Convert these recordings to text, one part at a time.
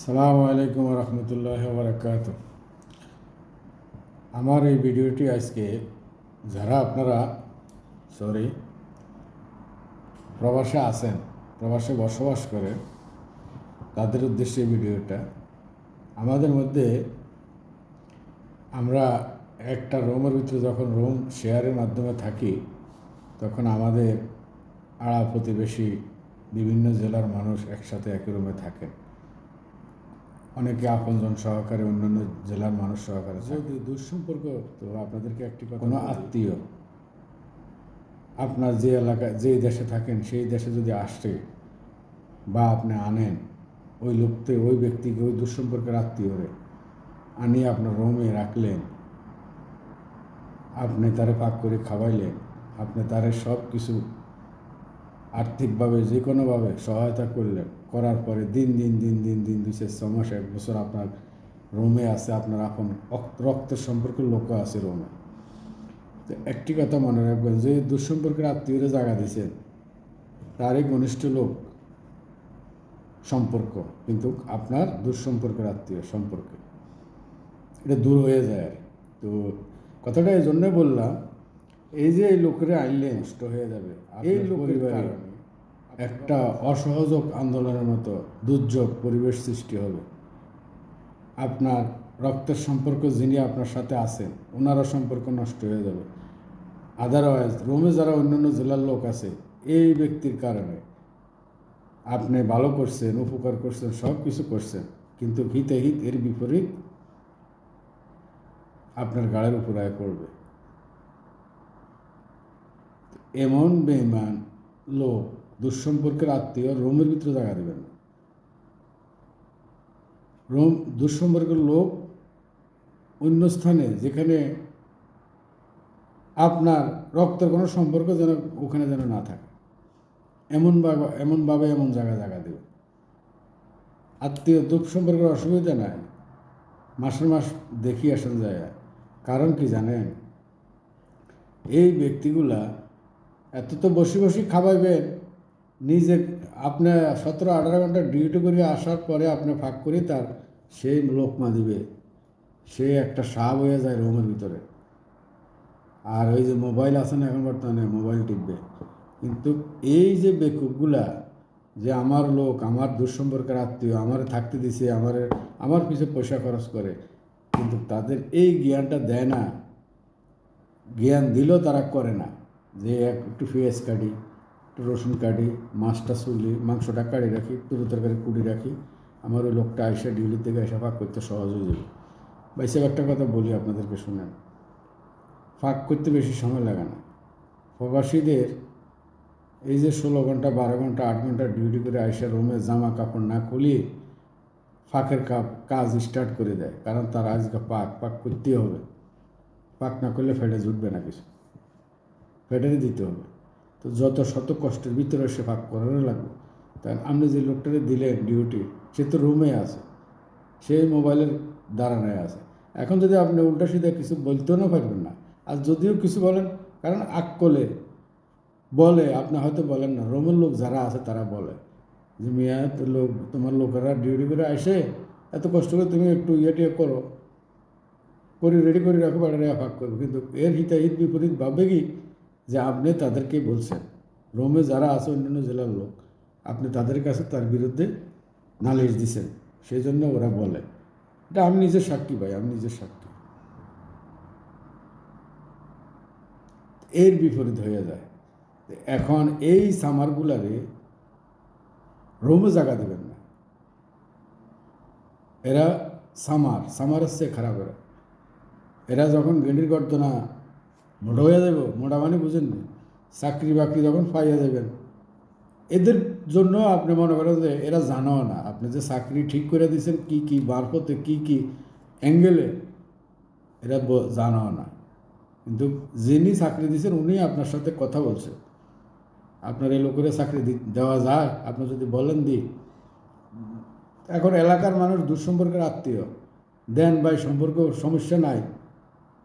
সালামু আলাইকুম রহমতুল্লাহ বারাকাত আমার এই ভিডিওটি আজকে যারা আপনারা, সরি, প্রবাসে আছেন, প্রবাসে বসবাস করেন, তাদের উদ্দেশ্যে ভিডিওটা। আমাদের মধ্যে আমরা একটা রুমের ভিতরে যখন রুম শেয়ারের মাধ্যমে থাকি, তখন আমাদের আড়া প্রতিবেশী বিভিন্ন জেলার মানুষ একসাথে একই রুমে থাকেন। অনেকে আপনজন সহকারে অন্যান্য জেলার মানুষ সহকারে যদি দুঃসম্পর্ক তো আপনাদেরকে একটি কথা কোনো আত্মীয় আপনার যে এলাকায় যে দেশে থাকেন সেই দেশে যদি আসে বা আপনি আনেন ওই লোকতে ওই ব্যক্তিকে ওই দুঃসম্পর্কের আত্মীয়রে আনিয়ে আপনার রোমে রাখলেন আপনি তারে পাক করে খাওয়াইলেন আপনি তারে সব কিছু আর্থিকভাবে যে কোনোভাবে সহায়তা করলে, করার পরে দিন দিন দিন দিন দিন দুই চার ছ এক বছর আপনার রোমে আছে, আপনার আপন রক্তের সম্পর্কের লোক আছে রোমে তো একটি কথা মনে রাখবেন, যে দুঃসম্পর্কের আত্মীয়রা জায়গা দিয়েছেন, তারই ঘনিষ্ঠ লোক সম্পর্ক, কিন্তু আপনার দুঃসম্পর্কের আত্মীয় সম্পর্কে এটা দূর হয়ে যায় আর। তো কথাটা এই জন্যই বললাম এই যে এই লোকেরা আইলে নষ্ট হয়ে যাবে। এই লোকের কারণে একটা অসহযোগ আন্দোলনের মতো দুর্যোগ পরিবেশ সৃষ্টি হবে। আপনার রক্তের সম্পর্ক যিনি আপনার সাথে আছেন ওনারও সম্পর্ক নষ্ট হয়ে যাবে। আদারওয়াইজ রোমে যারা অন্যান্য জেলার লোক আছে এই ব্যক্তির কারণে আপনি ভালো করছেন উপকার করছেন সব কিছু করছেন কিন্তু হিতে হিত এর বিপরীত আপনার গাড়ির উপর আয় পড়বে। এমন বেইমান লোক দুঃসম্পর্কের আত্মীয় রোমের ভিতরে জায়গা দেবেন রোম দুঃসম্পর্কের লোক অন্য স্থানে যেখানে আপনার রক্তের কোনো সম্পর্ক যেন ওখানে যেন না থাকে। এমনভাবে এমনভাবে এমন জায়গা জায়গা দেবে আত্মীয় দুঃখ সম্পর্কের অসুবিধা নাই। মাসের মাস দেখি আসেন যায়। কারণ কি জানেন? এই ব্যক্তিগুলা এত তো বসে বসে খাওয়াইবেন নিজে আপনি সতেরো আঠারো ঘণ্টা ডিউটি করে আসার পরে আপনি ফাঁক করে তার সেই লোকমা দিবে। সে একটা সাপ হয়ে যায় রুমের ভিতরে। আর ওই যে মোবাইল আছে না এখন বর্তমানে, মোবাইল টিপবে। কিন্তু এই যে বেকুবগুলা, যে আমার লোক, আমার দুঃসম্পর্কের আত্মীয়, আমার থাকতে দিছে, আমার আমার পিছনে পয়সা খরচ করে, কিন্তু তাদের এই জ্ঞানটা দেয় না। জ্ঞান দিলেও তারা করে না। যে এক একটু পেঁয়াজ কাটি, একটু রসুন কাটি, মাছটা চুলি মাংসটা কাটি রাখি তুরু তরকারি কুড়ি রাখি, আমার ওই লোকটা আইসা ডিউটি থেকে এসে ফাঁক করতে সহজ হয়ে যাবে। বাইসে একটা কথা বলি আপনাদেরকে শুনেন। ফাঁক করতে বেশি সময় লাগে না। প্রবাসীদের এই যে ষোলো ঘণ্টা, বারো ঘণ্টা, আট ঘণ্টা ডিউটি করে আইসা রুমে জামা কাপড় না খুলিয়ে ফাঁকের কাপ, কাজ স্টার্ট করে দেয়, কারণ তার আজকে পাক পাক করতেই হবে। পাক না করলে ফেটে জুটবে না কিছু। ফেটেরই দিতে হবে। তো যত শত কষ্টের ভিতরে সে ভাগ করানো লাগবে। তাই আপনি যে লোকটাকে দিলেন ডিউটি সে তো রুমে আছে। সে মোবাইলের দাঁড়ানায় আছে। এখন যদি আপনি উল্টা সিধা কিছু বলতেও না পারবেন না, আর যদিও কিছু বলেন, কারণ আকলে বলে, আপনি হয়তো বলেন না, রোমের লোক যারা আছে তারা বলে যে, মিয়া লোক, তোমার লোকেরা ডিউটি করে আসে, এত কষ্ট করে তুমি একটু ইয়ে টিয়ে করো। করে রেডি করে রাখো বাড়ি ফাঁক করব। কিন্তু এর হিতাহিত বিপরীত ভাববে কি? যে আপনি তাদেরকে বলছেন, রোমে যারা আছে অন্যান্য জেলার লোক, আপনি তাদের কাছে তার বিরুদ্ধে নালিশ দিছেন। সেই জন্য ওরা বলে, এটা আমি নিজের সাক্ষী ভাই, আমি নিজের সাক্ষী। এর বিপরীত হয়ে যায়। এখন এই সামারগুলারে রোমে জায়গা দেবেন না। এরা সামার সামার হচ্ছে খারাপ এরা এরা যখন গেন্ডির গর্দনা মোটা হয়ে যাব মোটা মানে বুঝেন চাকরি বাকরি যখন পাইয়া যাবেন এদের জন্য আপনি মনে করেন যে এরা জানো না। আপনি যে চাকরি ঠিক করে দিয়েছেন কি কি মারফতে, কি কি অ্যাঙ্গেলে, এরা জানো না। কিন্তু যিনি চাকরি দিয়েছেন উনি আপনার সাথে কথা বলছেন আপনার এই লোকেরা চাকরি দেওয়া যায়। আপনি যদি বলেন দি। এখন এলাকার মানুষ দুঃসম্পর্কের আত্মীয়। দেন ভাই, সম্পর্ক সমস্যা নাই।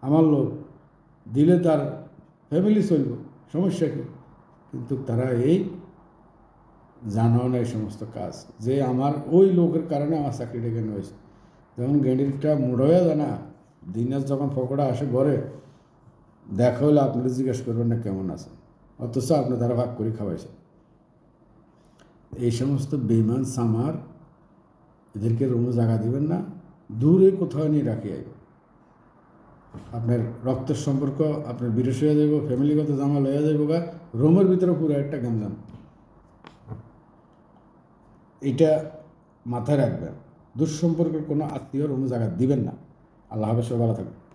আমার লোক দিলে তার ফ্যামিলি চলবে, সমস্যা কি? কিন্তু তারা এই জানো না এই সমস্ত কাজ, যে আমার ওই লোকের কারণে আমার চাকরিটা কেন হয়েছে। যেমন গেঁডিরটা মুড় হয়ে যায় না দিনের যখন পকোড়া আসে ঘরে, দেখা হলে আপনারা জিজ্ঞেস করবেন না কেমন আছে অথচ আপনি তারা ভাগ করে খাওয়াইছে এই সমস্ত বেইমান সামার এদেরকে রুমে জায়গা দিবেন না, দূরে কোথাও নিয়ে রাখি আইব আপনার রক্তের সম্পর্ক, আপনার বিরস হয়ে যাইব, ফ্যামিলিগত জামা লয়া যাইব গা, রোমের ভিতরে পুরো একটা গ্যাঞ্জাম এটা মাথায় রাখবেন। দুঃসম্পর্কের কোনো আত্মীয় রুমে জায়গা দিবেন না। আল্লাহ হাফেজ ভালো থাকবেন।